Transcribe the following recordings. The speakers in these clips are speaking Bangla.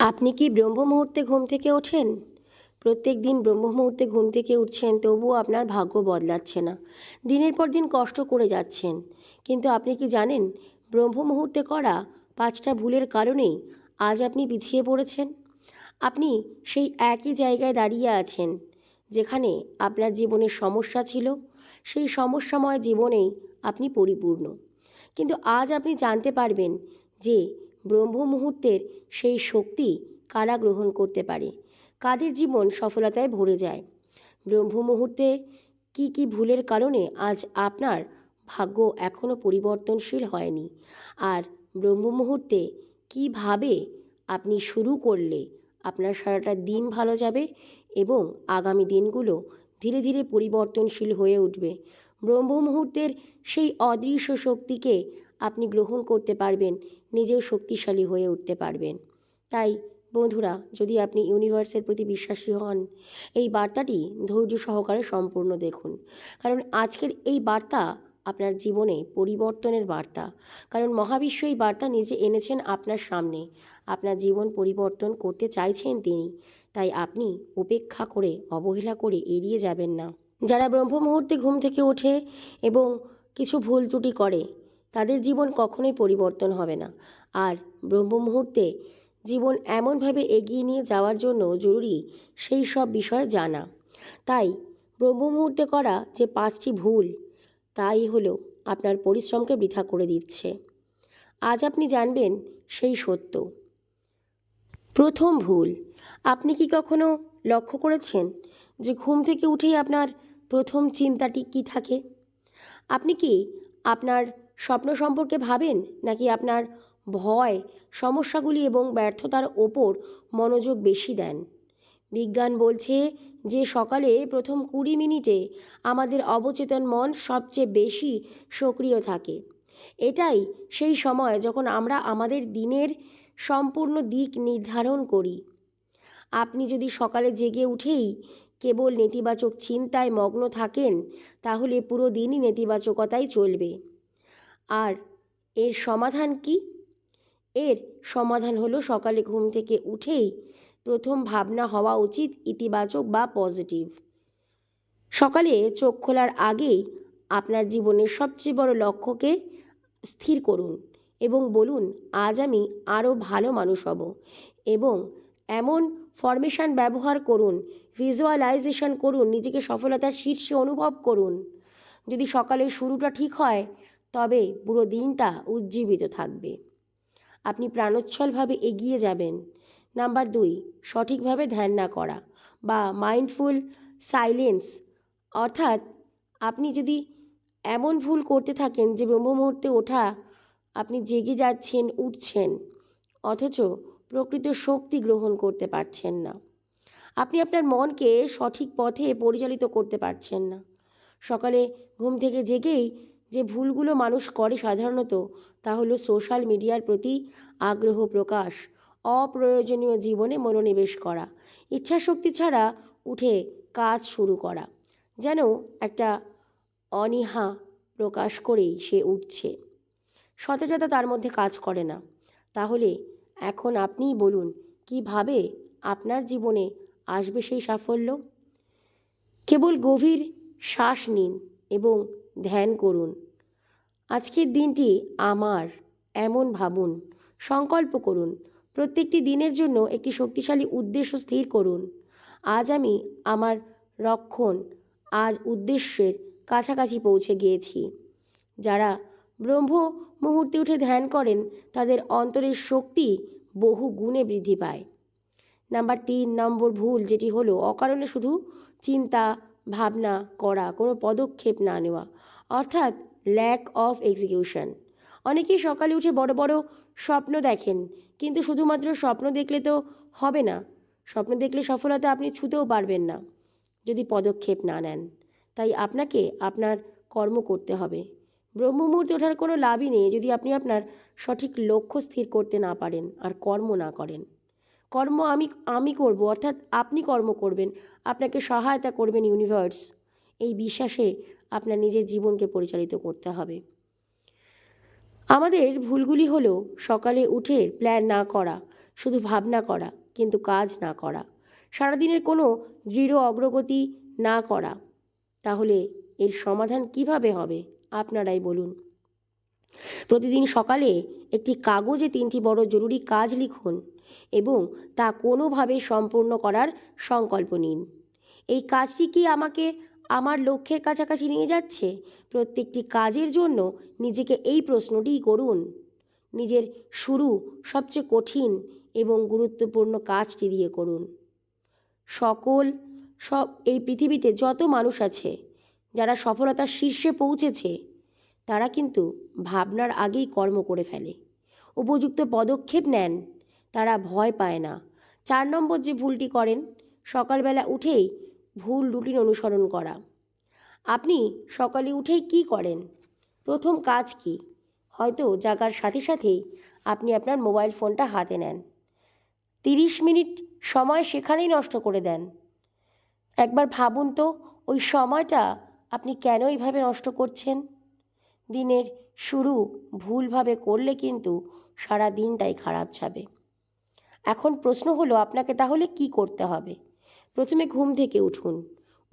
আপনি কি ব্রহ্ম মুহূর্তে ঘুম থেকে ওঠেন? প্রত্যেক দিন ব্রহ্ম মুহূর্তে ঘুম থেকে উঠছেন তবুও আপনার ভাগ্য বদলাচ্ছে না। দিনের পর দিন কষ্ট করে যাচ্ছেন। কিন্তু আপনি কি জানেন ব্রহ্ম মুহূর্তে করা পাঁচটা ভুলের কারণেই আজ আপনি পিছিয়ে পড়েছেন? আপনি সেই একই জায়গায় দাঁড়িয়ে আছেন, যেখানে আপনার জীবনে সমস্যা ছিল। সেই সমস্যাময় জীবনেই আপনি পরিপূর্ণ। কিন্তু আজ আপনি জানতে পারবেন যে ব্রহ্ম মুহূর্তের সেই শক্তি কারা গ্রহণ করতে পারে। কাদের জীবন সফলতায় ভরে যায়? ব্রহ্ম মুহূর্তে কি কি ভুলের কারণে আজ আপনার ভাগ্য এখনও পরিবর্তনশীল হয়নি? আর ব্রহ্ম মুহূর্তে কীভাবে আপনি শুরু করলে আপনার সারাটা দিন ভালো যাবে এবং আগামী দিনগুলো ধীরে ধীরে পরিবর্তনশীল হয়ে উঠবে? ব্রহ্ম মুহূর্তের সেই অদৃশ্য শক্তিকে আপনি গ্রহণ করতে পারবেন, নিজেও শক্তিশালী হয়ে উঠতে পারবেন। তাই, বন্ধুরা, যদি আপনি ইউনিভার্সের প্রতি বিশ্বাসী হন, এই বার্তাটি ধৈর্য সহকারে সম্পূর্ণ দেখুন। কারণ আজকের এই বার্তা আপনার জীবনে পরিবর্তনের বার্তা। কারণ মহাবিশ্ব এই বার্তা নিজে এনেছেন আপনার সামনে। আপনার জীবন পরিবর্তন করতে চাইছেন তিনি। তাই আপনি উপেক্ষা করে, অবহেলা করে এড়িয়ে যাবেন না। যারা ব্রহ্ম মুহূর্তে ঘুম থেকে ওঠে এবং কিছু ভুল ত্রুটি করে তাদের জীবন কখনোই পরিবর্তন হবে না। আর ব্রহ্ম মুহূর্তে জীবন এমনভাবে এগিয়ে নিয়ে যাওয়ার জন্য জরুরি সেই সব বিষয়ে জানা। তাই ব্রহ্ম মুহূর্তে করা যে পাঁচটি ভুল, তাই হলো আপনার পরিশ্রমকে বৃথা করে দিচ্ছে। আজ আপনি জানবেন সেই সত্য। প্রথম ভুল, আপনি কি কখনো লক্ষ্য করেছেন যে ঘুম থেকে উঠেই আপনার প্রথম চিন্তাটি কি থাকে? আপনি কি আপনার স্বপ্ন সম্পর্কে ভাবেন? নাকি আপনার ভয়, সমস্যাগুলি এবং ব্যর্থতার ওপর মনোযোগ বেশি দেন? বিজ্ঞান বলছে যে সকালে প্রথম কুড়ি মিনিটে আমাদের অবচেতন মন সবচেয়ে বেশি সক্রিয় থাকে। এটাই সেই সময় যখন আমরা আমাদের দিনের সম্পূর্ণ দিক নির্ধারণ করি। আপনি যদি সকালে জেগে উঠেই কেবল নেতিবাচক চিন্তায় মগ্ন থাকেন, তাহলে পুরো দিনই নেতিবাচকতাই চলবে। আর এর সমাধান কি? এর সমাধান হলো সকালে ঘুম থেকে উঠেই প্রথম ভাবনা হওয়া উচিত ইতিবাচক বা পজিটিভ। সকালে চোখ খোলার আগেই আপনার জীবনের সবচেয়ে বড় লক্ষ্যকে স্থির করুন এবং বলুন, আজ আমি আরও ভালো মানুষ হব। এবং এমন ফরমেশন ব্যবহার করুন ভিজুয়ালাইজেশন করুন, নিজেকে সফলতার শীর্ষে অনুভব করুন। যদি সকালে শুরুটা ঠিক হয় তবে পুরো দিনটা উজ্জীবিত থাকবে। আপনি প্রাণোচ্ছলভাবে এগিয়ে যাবেন। নাম্বার দুই, সঠিকভাবে ধ্যান না করা বা মাইন্ডফুল সাইলেন্স, অর্থাৎ আপনি যদি এমন ভুল করতে থাকেন যে ব্রহ্ম মুহূর্তে ওঠা, আপনি জেগে যাচ্ছেন, উঠছেন, অথচ প্রকৃত শক্তি গ্রহণ করতে পারছেন না। আপনি আপনার মনকে সঠিক পথে পরিচালিত করতে পারছেন না। সকালে ঘুম থেকে জেগেই যে ভুলগুলো মানুষ করে সাধারণত, তা হলো সোশ্যাল মিডিয়ার প্রতি আগ্রহ প্রকাশ, অপ্রয়োজনীয় জীবনে মনোনিবেশ করা, ইচ্ছাশক্তি ছাড়া উঠে কাজ শুরু করা, যেন একটা অনীহা প্রকাশ করেই সে উঠছে। সতেজতা তার মধ্যে কাজ করে না। তাহলে এখন আপনিই বলুন, কীভাবে আপনার জীবনে আসবে সেই সাফল্য? কেবল গভীর শ্বাস নিন এবং ধ্যান করুন। আজকের দিনটি আমার এমন ভাবুন, সংকল্প করুন, প্রত্যেকটি দিনের জন্য একটি শক্তিশালী উদ্দেশ্য স্থির করুন। আজ আমি আমার রক্ষণ, আজ উদ্দেশ্যের কাছাকাছি পৌঁছে গিয়েছি। যারা ব্রহ্ম মুহূর্তে উঠে ধ্যান করেন, তাদের অন্তরের শক্তি বহু গুণে বৃদ্ধি পায়। নাম্বার তিন নম্বর ভুল যেটি হলো, অকারণে শুধু চিন্তা, ভাবনা করা, কোনো পদক্ষেপ না নেওয়া। অর্থাৎ ল্যাক অফ এক্সিকিউশন অনেকেই সকালে উঠে বড় বড় স্বপ্ন দেখেন, কিন্তু শুধুমাত্র স্বপ্ন দেখলে তো হবে না। স্বপ্ন দেখলে সফলতা আপনি ছুতেও পারবেন না, যদি পদক্ষেপ না নেন। তাই আপনাকে আপনার কর্ম করতে হবে। ব্রহ্ম মুহূর্তে ওঠার কোনো লাভই নেই যদি আপনি আপনার সঠিক লক্ষ্য স্থির করতে না পারেন আর কর্ম না করেন। কর্ম আমি আমি করব, অর্থাৎ আপনি কর্ম করবেন, আপনাকে সহায়তা করবেন ইউনিভার্স এই বিশ্বাসে আপনার নিজের জীবনকে পরিচালিত করতে হবে। আমাদের ভুলগুলি হলো সকালে উঠে প্ল্যান না করা, শুধু ভাবনা করা, কিন্তু কাজ না করা, সারাদিনের কোনো দৃঢ় অগ্রগতি না করা, তাহলে এর সমাধান কীভাবে হবে? আপনারাই বলুন। প্রতিদিন সকালে একটি কাগজে তিনটি বড় জরুরি কাজ লিখুন এবং তা কোনোভাবে সম্পূর্ণ করার সংকল্প নিন। এই কাজটি কি আমাকে আমার লক্ষ্যের কাছাকাছি নিয়ে যাচ্ছে? প্রত্যেকটি কাজের জন্য নিজেকে এই প্রশ্নটিই করুন। নিজের শুরু সবচেয়ে কঠিন এবং গুরুত্বপূর্ণ কাজটি দিয়ে করুন। সকল, সব, এই পৃথিবীতে যত মানুষ আছে, যারা সফলতার শীর্ষে পৌঁছেছে, তারা কিন্তু ভাবনার আগেই কর্ম করে ফেলে। উপযুক্ত পদক্ষেপ নেন, তারা ভয় পায় না। চার নম্বর যে ভুলটি করেন, সকালবেলা উঠেই ভুল রুটিন অনুসরণ করা। আপনি সকালে উঠেই কি করেন? প্রথম কাজ কি? হয়তো জাগার সাথে সাথেই আপনি আপনার মোবাইল ফোনটা হাতে নেন। তিরিশ মিনিট সময় সেখানেই নষ্ট করে দেন। একবার ভাবুন তো, ওই সময়টা আপনি কেন এইভাবে নষ্ট করছেন? দিনের শুরু ভুলভাবে করলে কিন্তু সারা দিনটাই খারাপ যাবে। এখন প্রশ্ন হলো, আপনাকে তাহলে কি করতে হবে? প্রথমে ঘুম থেকে উঠুন।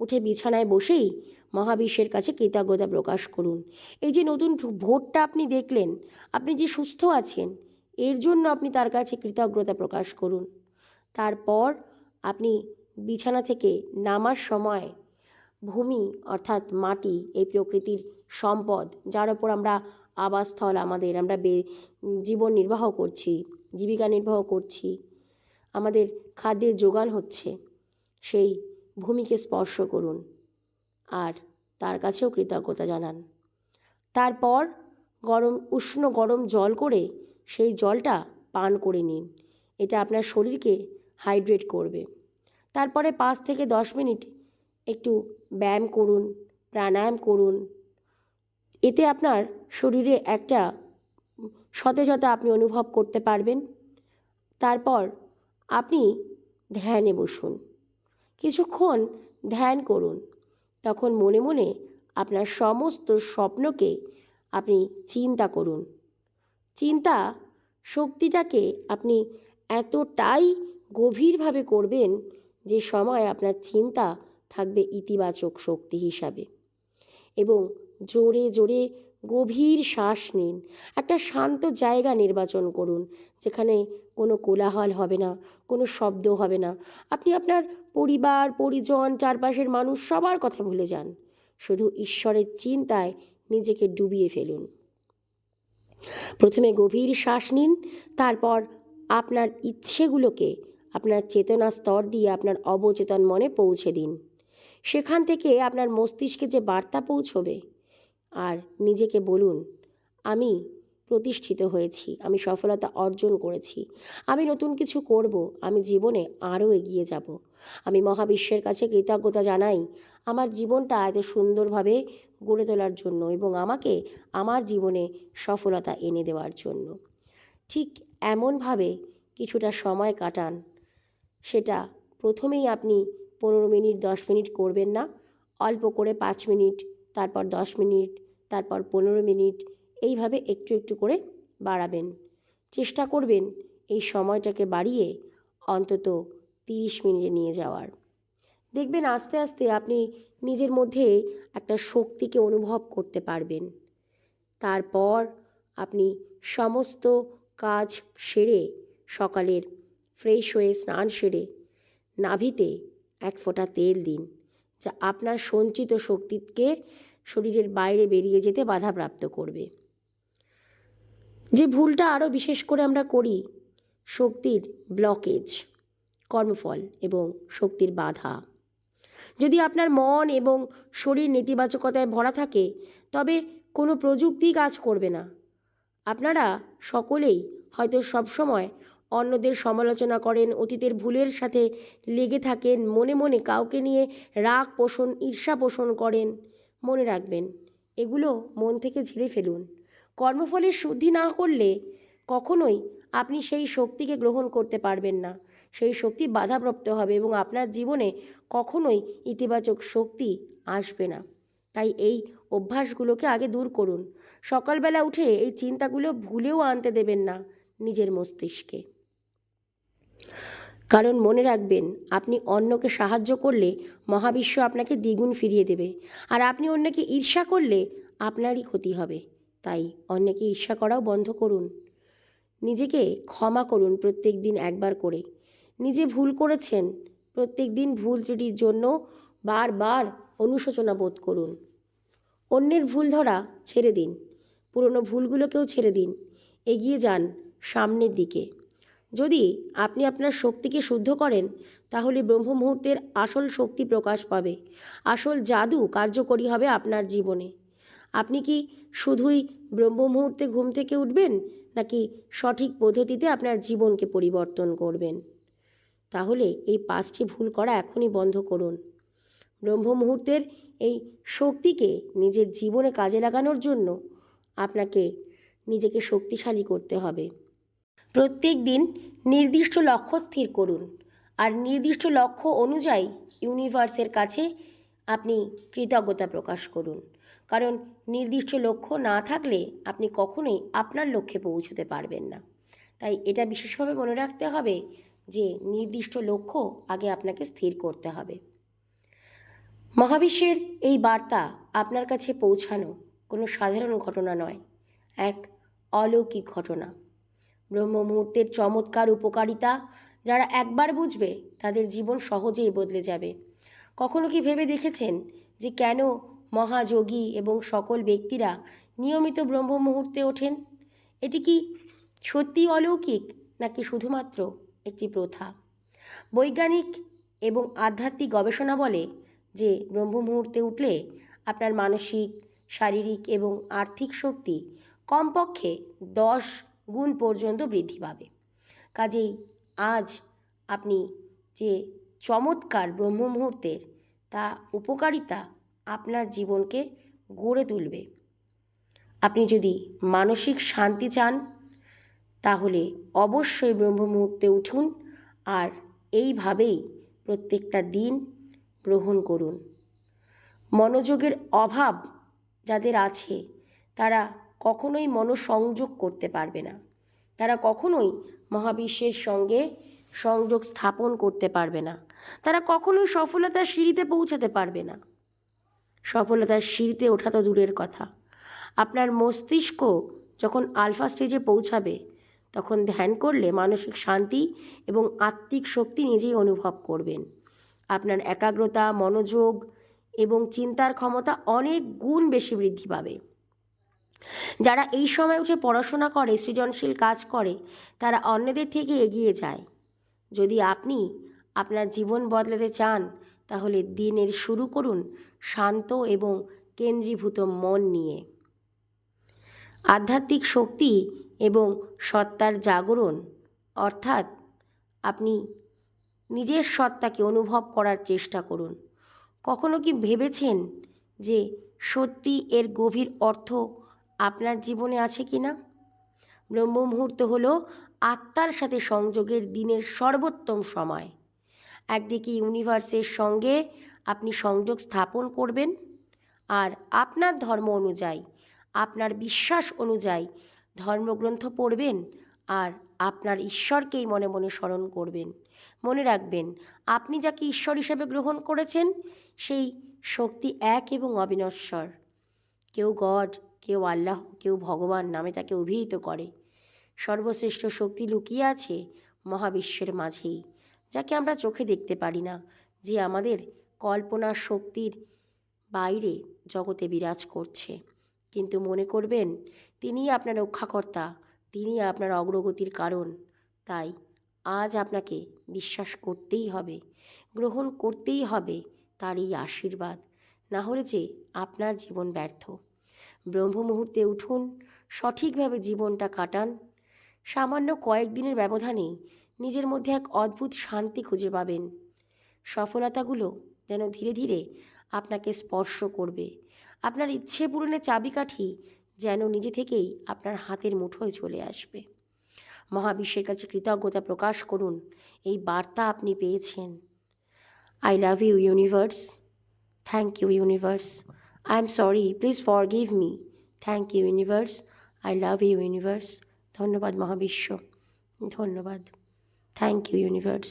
উঠে বিছানায় বসেই মহাবিশ্বের কাছে কৃতজ্ঞতা প্রকাশ করুন। এই যে নতুন ভোটটা আপনি দেখলেন, আপনি যে সুস্থ আছেন, এর জন্য আপনি তার কাছে কৃতজ্ঞতা প্রকাশ করুন। তারপর আপনি বিছানা থেকে নামার সময় ভূমি অর্থাৎ মাটি, এই প্রকৃতির সম্পদ, যার ওপর আমরা আবাসস্থল আমাদের, আমরা জীবন নির্বাহ করছি, জীবিকা নির্বাহ করছি, আমাদের খাদ্যের যোগান হচ্ছে। সেই ভূমিকে স্পর্শ করুন আর তার কাছেও কৃতজ্ঞতা জানান। তারপর গরম, উষ্ণ গরম জল করে সেই জলটা পান করে নিন। এটা আপনার শরীরকে হাইড্রেট করবে। তারপরে পাঁচ থেকে দশ মিনিট একটু ব্যায়াম করুন, প্রাণায়াম করুন। এতে আপনার শরীরে একটা সতেজতা আপনি অনুভব করতে পারবেন। তারপর আপনি ধ্যানে বসুন। কিছুক্ষণ ধ্যান করুন। তখন মনে মনে আপনার সমস্ত স্বপ্নকে আপনি চিন্তা করুন। চিন্তা শক্তিটাকে আপনি এতটাই গভীরভাবে করবেন যে সময় আপনার চিন্তা থাকবে ইতিবাচক শক্তি হিসাবে। এবং জোরে জোরে গভীর শ্বাস নিন। একটা শান্ত জায়গা নির্বাচন করুন, যেখানে কোনো কোলাহল হবে না, কোনো শব্দ হবে না। আপনি আপনার পরিবার, পরিজন, চারপাশের মানুষ সবার কথা ভুলে যান। শুধু ঈশ্বরের চিন্তায় নিজেকে ডুবিয়ে ফেলুন। প্রথমে গভীর শ্বাস নিন, তারপর আপনার ইচ্ছেগুলোকে আপনার চেতনা স্তর দিয়ে আপনার অবচেতন মনে পৌঁছে দিন। সেখান থেকে আপনার মস্তিষ্কে যে বার্তা পৌঁছবে আর নিজেকে বলুন, আমি প্রতিষ্ঠিত হয়েছি, আমি সফলতা অর্জন করেছি, আমি নতুন কিছু করব, আমি জীবনে আরও এগিয়ে যাব। আমি মহাবিশ্বের কাছে কৃতজ্ঞতা জানাই, আমার জীবনটা এত সুন্দরভাবে গড়ে তোলার জন্য এবং আমাকে আমার জীবনে সফলতা এনে দেওয়ার জন্য। ঠিক এমনভাবে কিছুটা সময় কাটান, সেটা প্রথমেই আপনি পনেরো মিনিট, দশ মিনিট করবেন না, অল্প করে পাঁচ মিনিট তারপর দশ মিনিট, তারপর পনেরো মিনিট, এইভাবে একটু একটু করে বাড়াবেন। চেষ্টা করবেন এই সময়টাকে বাড়িয়ে অন্তত তিরিশ মিনিটে নিয়ে যাওয়ার। দেখবেন আস্তে আস্তে আপনি নিজের মধ্যে একটা শক্তিকে অনুভব করতে পারবেন। তারপর আপনি সমস্ত কাজ সেরে সকালের ফ্রেশ হয়ে স্নান সেরে নাভিতে এক ফোঁটা তেল দিন। যা আপনার সঞ্চিত শক্তিকে শরীরের বাইরে বেরিয়ে যেতে বাধাপ্রাপ্ত করবে। যে ভুলটা আরও বিশেষ করে আমরা করি, শক্তির ব্লকেজ কর্মফল এবং শক্তির বাধা। যদি আপনার মন এবং শরীর নেতিবাচকতায় ভরা থাকে, তবে কোনো প্রযুক্তি কাজ করবে না। আপনারা সকলেই হয়তো সবসময় অন্যদের সমালোচনা করেন, অতীতের ভুলের সাথে লেগে থাকেন, মনে মনে কাউকে নিয়ে রাগ পোষণ, ঈর্ষা পোষণ করেন। মনে রাখবেন, এগুলো মন থেকে ঝেড়ে ফেলুন। কর্মফলের শুদ্ধি না করলে কখনোই আপনি সেই শক্তিকে গ্রহণ করতে পারবেন না। সেই শক্তি বাধাপ্রাপ্ত হবে এবং আপনার জীবনে কখনোই ইতিবাচক শক্তি আসবে না। তাই এই অভ্যাসগুলোকে আগে দূর করুন। সকালবেলা উঠে এই চিন্তাগুলো ভুলেও আনতে দেবেন না নিজের মস্তিষ্কে। কারণ মনে রাখবেন, আপনি অন্যকে সাহায্য করলে মহাবিশ্ব আপনাকে দ্বিগুণ ফিরিয়ে দেবে। আর আপনি অন্যকে ঈর্ষা করলে আপনারই ক্ষতি হবে। তাই অন্যকে ঈর্ষা করাও বন্ধ করুন। নিজেকে ক্ষমা করুন প্রত্যেক দিন একবার করে। নিজে ভুল করেছেন, প্রত্যেক দিন ভুল ত্রুটির জন্য বারবার অনুশোচনা বোধ করুন। অন্যের ভুল ধরা ছেড়ে দিন, পুরনো ভুলগুলোকেও ছেড়ে দিন। এগিয়ে যান সামনের দিকে। যদি আপনি আপনার শক্তিকে শুদ্ধ করেন, তাহলে ব্রহ্ম মুহূর্তের আসল শক্তি প্রকাশ পাবে। আসল জাদু কার্যকরী হবে আপনার জীবনে। আপনি কি শুধুই ব্রহ্ম মুহূর্তে ঘুম থেকে উঠবেন, নাকি সঠিক পদ্ধতিতে আপনার জীবনকে পরিবর্তন করবেন? তাহলে এই পাঁচটি ভুল করা এখনই বন্ধ করুন। ব্রহ্ম মুহূর্তের এই শক্তিকে নিজের জীবনে কাজে লাগানোর জন্য আপনাকে নিজেকে শক্তিশালী করতে হবে। প্রত্যেক দিন নির্দিষ্ট লক্ষ্য স্থির করুন। আর নির্দিষ্ট লক্ষ্য অনুযায়ী ইউনিভার্সের কাছে আপনি কৃতজ্ঞতা প্রকাশ করুন। কারণ নির্দিষ্ট লক্ষ্য না থাকলে আপনি কখনোই আপনার লক্ষ্যে পৌঁছতে পারবেন না। তাই এটা বিশেষভাবে মনে রাখতে হবে যে নির্দিষ্ট লক্ষ্য আগে আপনাকে স্থির করতে হবে। মহাবিশ্বের এই বার্তা আপনার কাছে পৌঁছানো কোনো সাধারণ ঘটনা নয়। এক অলৌকিক ঘটনা। ব্রহ্ম মুহূর্তের চমৎকার উপকারিতা যারা একবার বুঝবে তাদের জীবন সহজেই বদলে যাবে। কখনো কি ভেবে দেখেছেন যে কেন মহাযোগী এবং সকল ব্যক্তিরা নিয়মিত ব্রহ্ম মুহূর্তে ওঠেন? এটি কি সত্যি অলৌকিক নাকি শুধুমাত্র একটি প্রথা? বৈজ্ঞানিক এবং আধ্যাত্মিক গবেষণা বলে যে ব্রহ্ম মুহূর্তে উঠলে আপনার মানসিক, শারীরিক এবং আর্থিক শক্তি কমপক্ষে দশ গুণ পর্যন্ত বৃদ্ধি পাবে। কাজেই আজ আপনি যে চমৎকার ব্রহ্ম মুহূর্তের তা উপকারিতা আপনার জীবনকে গড়ে তুলবে। আপনি যদি মানসিক শান্তি চান, তাহলে অবশ্যই ব্রহ্ম মুহূর্তে উঠুন আর এইভাবেই প্রত্যেকটা দিন গ্রহণ করুন। মনোযোগের অভাব যাদের আছে, তারা কখনোই মনোসংযোগ করতে পারবে না। তারা কখনোই মহাবিশ্বের সঙ্গে সংযোগ স্থাপন করতে পারবে না। তারা কখনোই সফলতার সিঁড়িতে পৌঁছাতে পারবে না। সফলতার সিঁড়িতে ওঠা তো দূরের কথা। আপনার মস্তিষ্ক যখন আলফা স্টেজে পৌঁছাবে, তখন ধ্যান করলে মানসিক শান্তি এবং আত্মিক শক্তি নিজেই অনুভব করবেন। আপনার একাগ্রতা, মনোযোগ এবং চিন্তার ক্ষমতা অনেক গুণ বেশি বৃদ্ধি পাবে। যারা এই সময় উঠে পড়াশোনা করে, সৃজনশীল কাজ করে, তারা অন্যদের থেকে এগিয়ে যায়। যদি আপনি আপনার জীবন বদলাতে চান, তাহলে দিনের শুরু করুন শান্ত এবং কেন্দ্রীভূত মন নিয়ে। আধ্যাত্মিক শক্তি এবং সত্তার জাগরণ, অর্থাৎ আপনি নিজের সত্তাকে অনুভব করার চেষ্টা করুন। কখনো কি ভেবেছেন যে সত্যি এর গভীর অর্থ আপনার জীবনে আছে কি না? ব্রহ্ম মুহূর্ত হল আত্মার সাথে সংযোগের দিনের সর্বোত্তম সময়। একদিকে ইউনিভার্সের সঙ্গে আপনি সংযোগ স্থাপন করবেন আর আপনার ধর্ম অনুযায়ী, আপনার বিশ্বাস অনুযায়ী ধর্মগ্রন্থ পড়বেন আর আপনার ঈশ্বরকেই মনে মনে স্মরণ করবেন। মনে রাখবেন, আপনি যাকে ঈশ্বর হিসেবে গ্রহণ করেছেন, সেই শক্তি এক এবং অবিনশ্বর। কেউ গড কেউ আল্লাহ, কেউ ভগবান নামে তাকে অভিহিত করে। সর্বশ্রেষ্ঠ শক্তি লুকিয়ে আছে মহাবিশ্বের মাঝেই, যাকে আমরা চোখে দেখতে পারি না, যে আমাদের কল্পনার শক্তির বাইরে জগতে বিরাজ করছে। কিন্তু মনে করবেন, তিনিই আপনার রক্ষাকর্তা তিনি আপনার অগ্রগতির কারণ। তাই আজ আপনাকে বিশ্বাস করতেই হবে, গ্রহণ করতেই হবে তার এই আশীর্বাদ। না হলে যে আপনার জীবন ব্যর্থ। ব্রহ্ম মুহূর্তে উঠুন, সঠিকভাবে জীবনটা কাটান। সামান্য কয়েকদিনের ব্যবধানেই নিজের মধ্যে এক অদ্ভুত শান্তি খুঁজে পাবেন। সফলতাগুলো যেন ধীরে ধীরে আপনাকে স্পর্শ করবে। আপনার ইচ্ছে পূরণের চাবিকাঠি যেন নিজে থেকেই আপনার হাতের মুঠোয় চলে আসবে। মহাবিশ্বের কাছে কৃতজ্ঞতা প্রকাশ করুন, এই বার্তা আপনি পেয়েছেন। I love you universe thank you universe I'm sorry please forgive me thank you universe I love you universe ধন্যবাদ, মহাবিশ্ব। ধন্যবাদ। Thank you universe